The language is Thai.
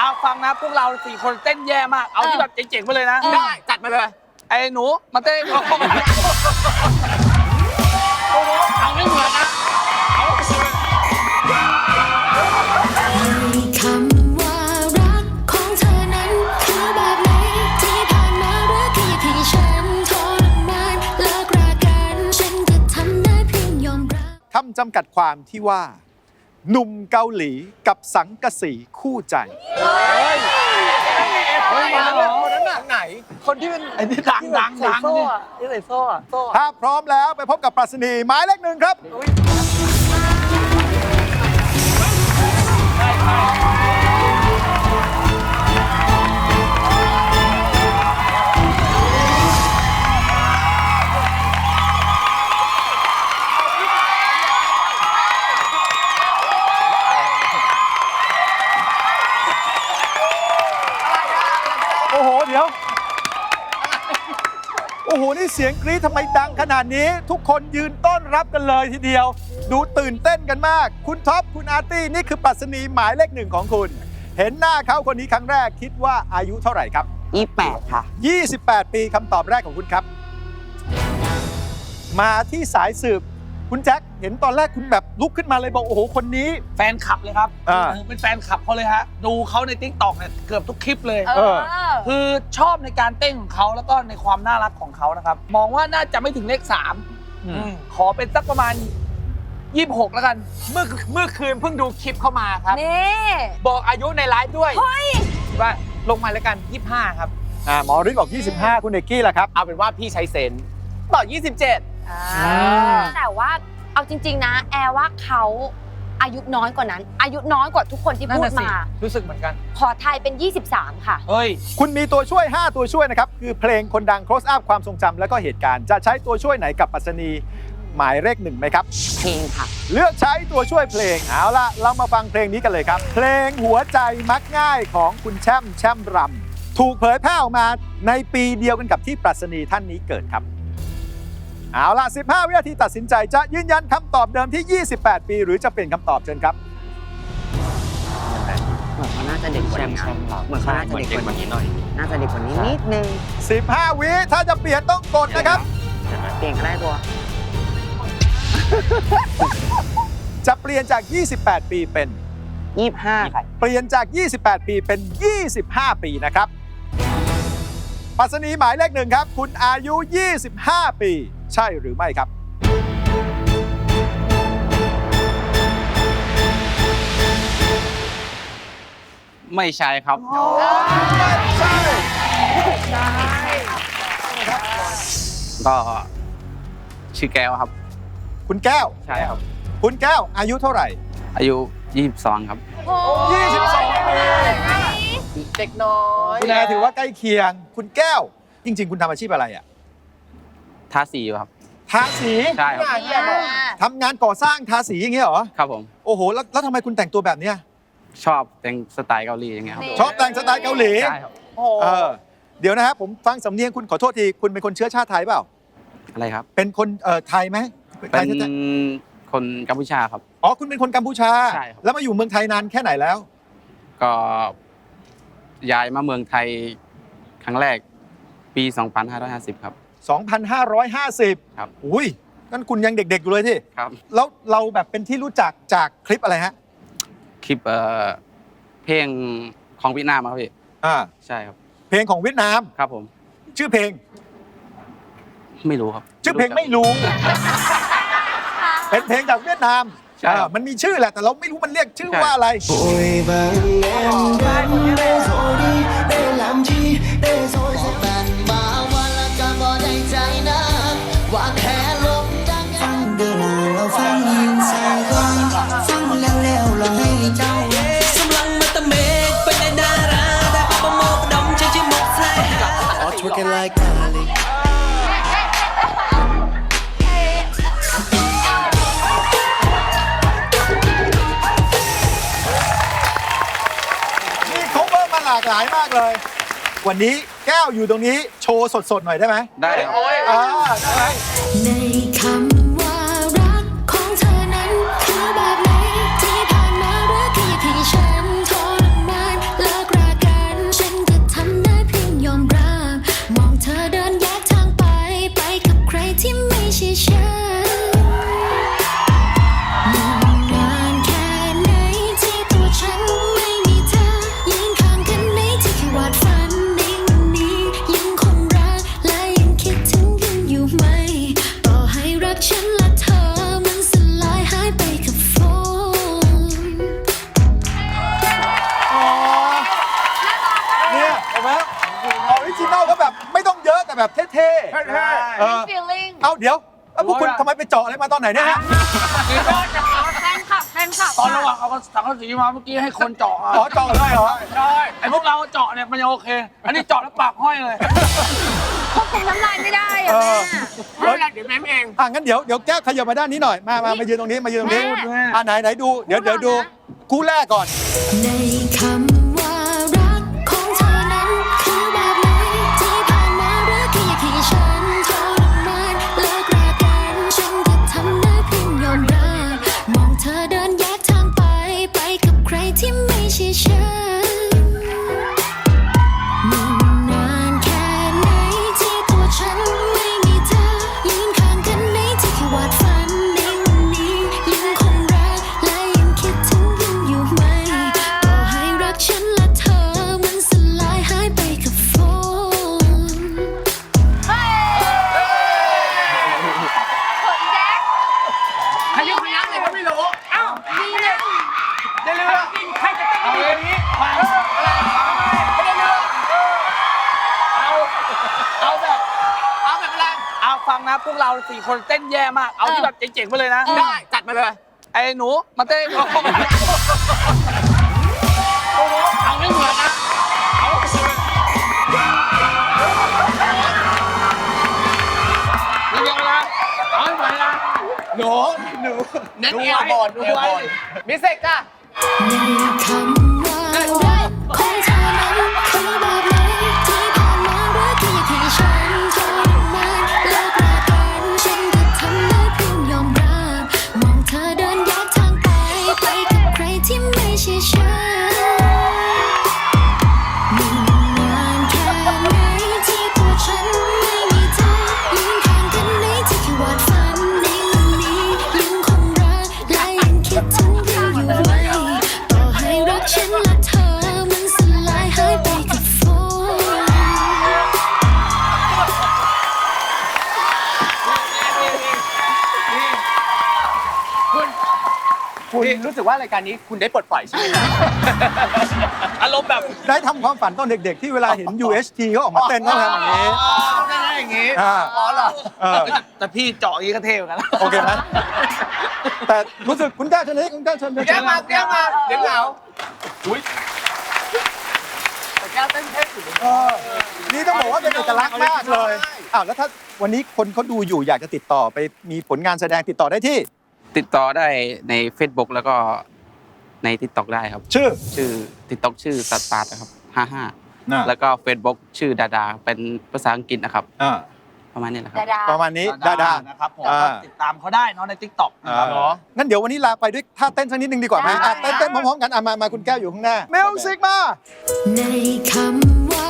เอาฟังนะพวกเราสี่คนเต้นแย่มาก เอาที่แบบเจ๋งๆไปเลยนะ ได้จัดมาเลย ไอ้หนูมาเต้นเอาเข้ามาเอาไม่เหมือนนะคำว่ารักของเธอนั้นคือแบบไหนที่ผ่านมารักที่ที่ฉันทรมานเลิกรากัน ฉันก็ทำได้เพียงยอมรับ คำจำกัดความที่ว่า หนุ่มเกาหลีกับสังกะสีคู่ใจเฮ้ยคนนั้นไหน คนที่เป็นไอ้นี่ดังดังดังนี่ที่ใส่โซ่อะโซ่ถ้าพร้อมแล้วไปพบกับปรัชนีหมายเลขหนึ่งครับ นี่เสียงกรี๊ดทำไมดังขนาดนี้ ทุกคนยืนต้อนรับกันเลยทีเดียว ดูตื่นเต้นกันมาก คุณท็อปคุณอาร์ตี้นี่คือปรัชนีหมายเลขหนึ่งของคุณ เห็นหน้าเขาคนนี้ครั้งแรกคิดว่าอายุเท่าไหร่ครับยี่แปดค่ะ 28 ปีคำตอบแรกของคุณครับ มาที่สายสืบคุณแจ็ค เห็นตอนแรกคุณแบบลุกขึ้นมาเลยบอกโอ้โหคนนี้ แฟนคลับเลยครับอ่า ผมเป็นแฟนคลับเขาเลยฮะ ดูเขาในทิกตอกเนี่ยเกือบทุกคลิปเลย เออ คือชอบในการเต้นของเขาแล้วก็ในความน่ารักของเขานะครับ มองว่าน่าจะไม่ถึงเลขสามอืม ขอเป็นสักประมาณ 26 แล้วกัน เมื่อเมื่อคืนเพิ่งดูคลิปเข้ามาครับ นี่ บอกอายุในไลฟ์ด้วยเฮ้ยว่าลงมาแล้วกัน 25 ครับ อ่าหมอฤทธิ์บอก 25 คุณเอกกี้ล่ะครับ เอาเป็นว่าพี่ใช้เซนส์บอก27มแต่ว่า เอาจริง ๆ นะ แอร์ว่าเขาอายุน้อยกว่านั้น อายุน้อยกว่าทุกคนที่นั่นพูดน่ะสิมา รู้สึกเหมือนกัน ขอไทยเป็น 23 ค่ะ เฮ้ย คุณมีตัวช่วย 5 ตัวช่วยนะครับ คือเพลงคนดัง close up ความทรงจำและก็เหตุการณ์ จะใช้ตัวช่วยไหนกับปรัชนีหมายเลขหนึ่งไหมครับ เพลงค่ะ เลือกใช้ตัวช่วยเพลง เอาล่ะเรามาฟังเพลงนี้กันเลยครับ เพลงหัวใจมักง่ายของคุณแช่มแช่มรำถูกเผยแพร่ออกมาในปีเดียวกันกับที่ปรัชนีท่านนี้เกิดครับ เอาล่ะ15 วินาทีตัดสินใจจะยืนยันคำตอบเดิมที่ 28 ปี หรือจะเปลี่ยนคำตอบเชิญครับ เหมือนเขาน่าจะเด็กกว่านี้นะเหมือนเขาน่าจะเด็กกว่านี้หน่อย น่าจะเด็กกว่านี้นิดนึง 15 วิถ้าจะเปลี่ยนต้องกดนะครับ เปลี่ยนก็ได้ตัวจะเปลี่ยนจาก 28 ปีเป็น ยี่ห้าค่ะเปลี่ยนจาก 28 ปีเป็น 25 ปีนะครับปรัสนีหมายเลขหนึ่งครับ คุณอายุ 25 ปี ใช่หรือไม่ครับ ไม่ใช่ครับ ใช่ก็ชื่อแก้วครับ คุณแก้ว ใช่ครับ คุณแก้วอายุเท่าไหร่ อายุ 22 ครับ 22ปีเด็กน้อยคุณแอร์ถือว่าใกล้เคียง คุณแก้ว จริง ๆ คุณทำอาชีพอะไรอะ ทาสีอยู่ครับ ทาสีใช่ครับทำงานก่อสร้างทาสีอย่างเงี้ยเหรอ ครับผม โอ้โห แล้วแล้วทำไมคุณแต่งตัวแบบเนี้ยชอบแต่งสไตล์เกาหลีอย่างเงี้ยครับชอบแต่งสไตล์เกาหลีใช่ครับ โอ้โหเออเดี๋ยวนะครับผมฟังสำเนียงคุณขอโทษที คุณเป็นคนเชื้อชาติไทยเปล่า อะไรครับ เป็นคนเอ่อไทยไหมเป็ไทยนแท้คนกัมพูชาครับ ๆอ๋อ คุณเป็นคนกัมพูชา ใช่ครับ แล้วมาอยู่เมืองไทยนานแค่ไหนแล้ว ก็ย้ายมาเมืองไทยครั้งแรกปี 2550 ครับ 2,550ครับ อุ้ยนั่นคุณยังเด็กๆอยู่เลยที่ครับ แล้วเราแบบเป็นที่รู้จักจากคลิปอะไรฮะคลิปเอ่อเพลงของเวียดนามครับพี่อ่าใช่ครับเพลงของเวียดนาม ครับผม ชื่อเพลง ไม่รู้ครับ ชื่อเพลงไม่รู้ เป็นเพลงจากเวียดนามใช่ครับ อ่ามันมีชื่อแหละ แต่เราไม่รู้มันเรียกชื่อว่าอะไร Vội vàng em đến để rồi เบอร์มาหลากหลายมากเลย วันนี้แก้วอยู่ตรงนี้โชว์สดๆหน่อยได้ไหมได้ครับอ่าได้ไหม ใน แบบเท่ๆเออ feeling เอาเดี๋ยวเอาพวกคุณทำไมไปเจาะอะไรมาตอนไหนเนี่ยฮะ แฟนคลับแฟนคลับตอนระหว่างเอาสังกะสีมาเมื่อกี้ให้คนเจาะอะขอเจาะเลยเหรอ ใช่ไอ้พวกเราเจาะเนี่ยมันยังโอเค อันนี้เจาะแล้วปากห้อยเลยควบคุมน้ำลายไม่ได้อะเออแม่ไม่เป็นไรเดี๋ยวแม่เอง อะงั้นเดี๋ยวเดี๋ยวแก้วขยับมาด้านนี้หน่อย มามามายืนตรงนี้ มายืนตรงนี้แม่อะไหนไหนดู เดี๋ยวเดี๋ยวดู คู่แรกก่อน ในคำ พวกเราสี่คนเต้นแย่มาก เอาที่แบบเจ๋งๆไปเลยนะ ได้ จัดมาเลย ไอ้หนูมาเต้นเอาไม่เหมือนนะเอานี่ยังนะเอาไม่เหมือนนะหนูหนูเน้นเอวบอลเอวบอลมิสเซกจ้ะในคำว่ารักของเธอนั้น คุณรู้สึกว่ารายการนี้คุณได้ปลดปล่อยใช่ไหมอารมณ์แบบได้ทำความฝันตอนเด็กๆ ที่เวลาเห็น UHT เขาออกมาเต้นต้องทำอย่างนี้ ได้ได้อย่างนี้อ่าอ๋อเหรอเออ แต่พี่เจาะอย่างนี้ก็เท่เหมือนกันนะโอเคไหมแต่รู้สึกคุณแก้วเชิญเลยคุณแก้วเชิญเลยแก้วมาแก้วมาเดี๋ยวเหงาแต่แก้วเต้นเท่สุดเลย เออนี่ต้องบอกว่าเป็นเอกลักษณ์มากเลยอ้าวแล้วถ้าวันนี้คนเขาดูอยู่อยากจะติดต่อไปมีผลงานแสดงติดต่อได้ที่ ติดต่อได้ใน Facebook แล้วก็ใน TikTok ได้ครับ ชื่อ ชื่อ TikTok ชื่อตัดตาดนะครับน่ะ55แล้วก็ Facebook ชื่อดาดา เป็นภาษาอังกฤษนะครับ อ่าประมาณนี้แหละครับ ดาดา ประมาณนี้ดาดา นะครับผมอ่าติดตามเขาได้เนาะใน t ิ k t o k นะครับเหรองั้นเดี๋ยววันนี้ลาไปด้วยท่าเต้นสักนิดนึงดีกว่าไหมได้ อะเต้นเต้นพร้อมๆกันอะมามาคุณแก้วอยู่ข้างหน้ามิวสิกมา ในคำว่า